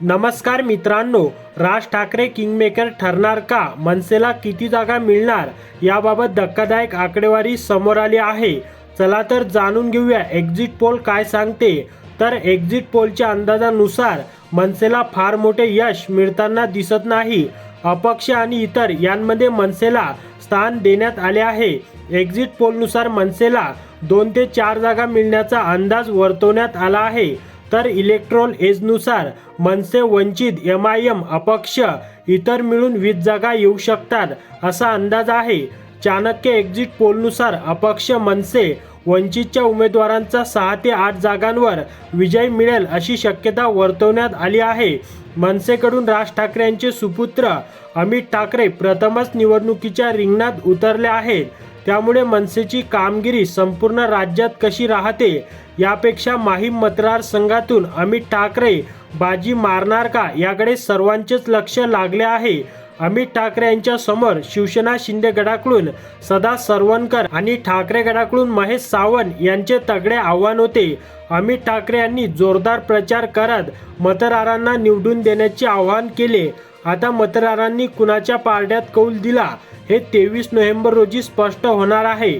नमस्कार मित्रांनो राज ठाकरे किंगमेकर ठरणार का? मनसेला किती जागा मिळणार? याबाबत धक्कादायक आकडेवारी समोर आली आहे. चला तर जाणून घेऊया एक्झिट पोल काय सांगते. तर एक्झिट पोलच्या अंदाजानुसार मनसेला फार मोठे यश मिळताना दिसत नाही. अपक्ष आणि इतर यांमध्ये मनसेला स्थान देण्यात आले आहे. एक्झिट पोलनुसार मनसेला दोन ते चार जागा मिळण्याचा अंदाज वर्तवण्यात आला आहे. तर electoral एजनुसार MNS Vanchit M I M अपक्ष इतर मिळून वीस जागा येऊ शकतात असा अंदाज आहे. चाणक्य एक्झिट पोलनुसार अपक्ष मनसे वंचितच्या उमेदवारांचा सहा ते आठ जागांवर विजय मिळेल अशी शक्यता वर्तवण्यात आली आहे. मनसेकडून राज ठाकरे यांचे सुपुत्र अमित ठाकरे प्रथमच निवडणुकीच्या रिंगणात उतरले आहेत. त्यामुळे मनसेची कामगिरी संपूर्ण राज्यात कशी राहते यापेक्षा माहीम मतदारसंघातून अमित ठाकरे बाजी मारणार का याकडे सर्वांचेच लक्ष लागले आहे. अमित ठाकरे यांच्या समोर शिवसेना शिंदे गडाकडून सदा सरवणकर आणि ठाकरे गडाकडून महेश सावंत यांचे तगडे आव्हान होते. अमित ठाकरे यांनी जोरदार प्रचार करत मतदारांना निवडून देण्याचे आवाहन केले. आता मतदारांनी कुणाच्या पारड्यात कौल दिला? हे तेवीस नोव्हेंबर रोजी स्पष्ट होणार आहे.